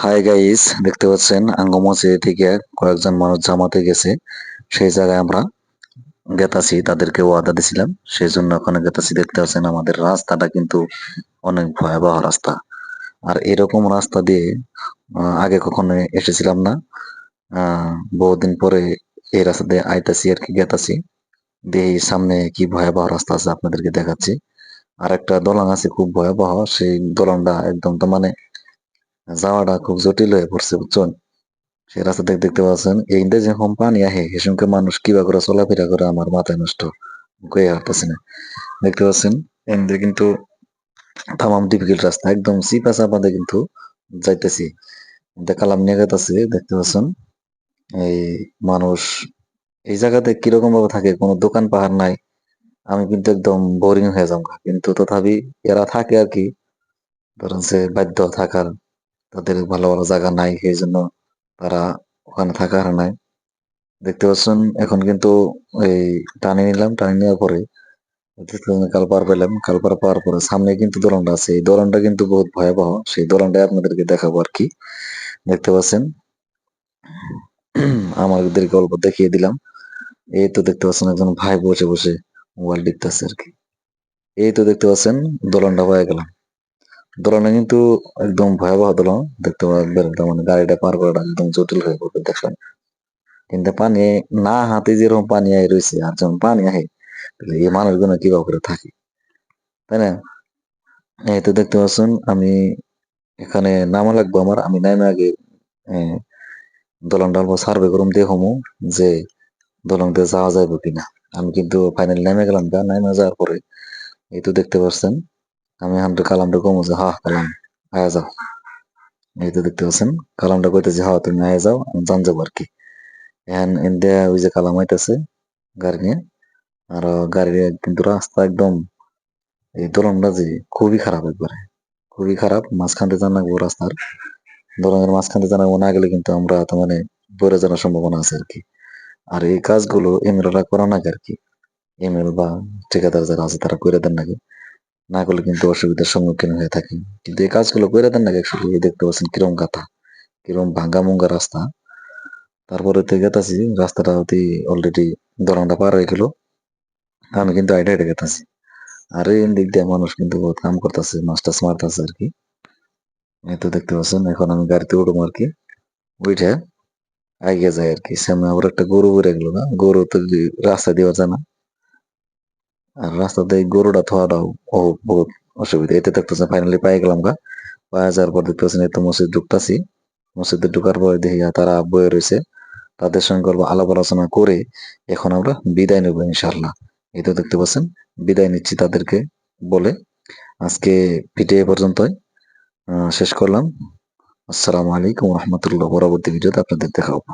Hi guys দেখতে পাচ্ছেন আঙ্গমসি থেকে কয়েকজন মানুষ জামাতে গেছে। সেই জায়গায় আমরা গেতাছি, তাদেরকে ওয়াদা দিছিলাম। সেই জন্য ওখানে গেতাছি দেখতে পাচ্ছেন, আমাদের রাস্তাটা কিন্তু অনেক ভয়াবহ রাস্তা। আর এরকম রাস্তা দিয়ে আগে কখনো এসেছিলাম না। বহুদিন পরে এই রাস্তা দিয়ে আইতাছি আর কি, গেতাছি। দিয়ে সামনে কি ভয়াবহ রাস্তা আছে আপনাদেরকে দেখাচ্ছি। আর একটা দলং আছে, খুব ভয়াবহ। সেই দলংটা একদম তো মানে যাওয়াটা খুব জটিল হয়ে পড়ছে, বুঝছেন? সেই রাস্তা থেকে দেখতে পাচ্ছেন, এই এইটা যখন পানি আহে সঙ্গে মানুষ কিবা করে চলাফেরা করে আমার মাথায় নষ্ট কয়ে হাঁটতেছে না। দেখতে পাচ্ছেন এমনি কিন্তু তামাম ডিফিকাল্ট রাস্তা, একদম চিপা চাপাতে কিন্তু যাইতেছি। কালাম নিয়ে আছে দেখতে পাচ্ছেন, এই মানুষ এই জায়গাতে কীরকম ভাবে থাকে, কোনো দোকান পাহাড় নাই, আমি কিন্তু একদম বোরিং হয়ে যাব। কিন্তু তথাপি এরা থাকে আর কি, ধরেন সে বাধ্য থাকার তাদের ভালো ভালো জায়গা নাই, সেই জন্য তারা ওখানে থাকার নাই। দেখতে পাচ্ছেন, এখন কিন্তু এই টানে নিলাম, টানে নেওয়ার পরে কালপার পেলাম কালপার পাওয়ার পরে সামনে কিন্তু দোলনটা আছে। এই দোলনটা কিন্তু বহুত ভয়াবহ, সেই দোলনটাই আপনাদেরকে দেখাবো আর কি। দেখতে পাচ্ছেন আমাদেরকে গল্প দেখিয়ে দিলাম। এই তো দেখতে পাচ্ছেন, একজন ভাই বসে বসে মোবাইল টিপতেছে আর কি। এই তো দেখতে পাচ্ছেন, দোলনটা হয়ে গেলাম দোলনে কিন্তু একদম ভয়াবহ দোলন। দেখতে একদম মানে গাড়িটা পার করাটা একদম জটিল হয়ে পড়বে দেখবেন কিন্তু পানি না হাতে যেরকম পানি আয় রয়েছে, আর যখন পানি আহে, তাহলে এই মানুষগুলো কীভাবে করে থাকে? তাই না? এই তো দেখতে পাচ্ছেন, আমি এখানে নামা লাগবো আমার। আমি নামে আগে দোলনটা অল্প সার্ভে করুম দিয়ে হমু যে দোলন দিয়ে যাওয়া যাবে কিনা। আমি কিন্তু ফাইনাল নেমে গেলাম গা, নেমে যাওয়ার পরে, এই তো দেখতে পাচ্ছেন আমি হান্ড্রেড কালামটা কমো যে হা কালাম, আয়া যাও। এই তো দেখতে পাচ্ছেন, কালামটা কইতেছে হা তুমি আয়া যাও, আমি জান যাব আর কি এখন ইন্ডিয়া ওই যে কালাম আইতেছে, গাড়ি নিয়ে। আর গাড়ির কিন্তু রাস্তা একদম, এই দোলনটা যে খুবই খারাপ একবারে। খুবই খারাপ, মাঝখান দিয়ে জানাব রাস্তার। দোলনের মাঝখান দিয়ে জানাব না গেলে কিন্তু আমরা তো মানে পড়ে জানার সম্ভাবনা আছে আর কি আর এই কাজগুলো এমএলরা করা নাকি আর কি এমএল বা ঠিকাদার যারা আছে তারা করে দেন নাকি না করলে কিন্তু অসুবিধার সম্মুখীন হয়ে থাকি। কিন্তু এই কাজগুলো করে দেন নাকি একচুয়ালি দেখতে পাচ্ছেন কিরম গাথা, কিরম ভাঙ্গা মুঙ্গা রাস্তা। তারপরে তো গেতাছি, রাস্তাটা অতি অলরেডি দোলনটা পার হয়ে গেল। আমি কিন্তু আইডা আইডা গেতাছি। আর এই দিক দিয়ে মানুষ কিন্তু বহুত কাম করতেছে, মাস্টার্স মারতেছে আর কি। এই তো দেখতে পাচ্ছেন, এখন আমি গাড়িতে উঠবো আর কি। উঠে আগে যায় আর কি। সামনে আবার একটা গরু বেড়ে গেল না? গরু তো রাস্তা দিয়ে যায় না। আর রাস্তাতে গরুটা থোয়াটাও ও বহুত অসুবিধা। এতে দেখতেছেন ফাইনালি পাই গেলাম গা। পায়ে যাওয়ার পর দেখতেছেন এই মসজিদ ঢুকতাছি। মসজিদে ঢুকার পরে দেখি তারা বয়ে রয়েছে। তাদের সঙ্গে অল্প আলাপ আলোচনা করে এখন আমরা বিদায় নেব ইনশাল্লাহ এই তো দেখতে পাচ্ছেন বিদায় নিচ্ছি তাদেরকে বলে। আজকে ভিডিও এ পর্যন্তই। আহ, শেষ করলাম। আসসালামু আলাইকুম রহমতুল্লাহ। পরবর্তী ভিডিওতে আপনাদের দেখা হবে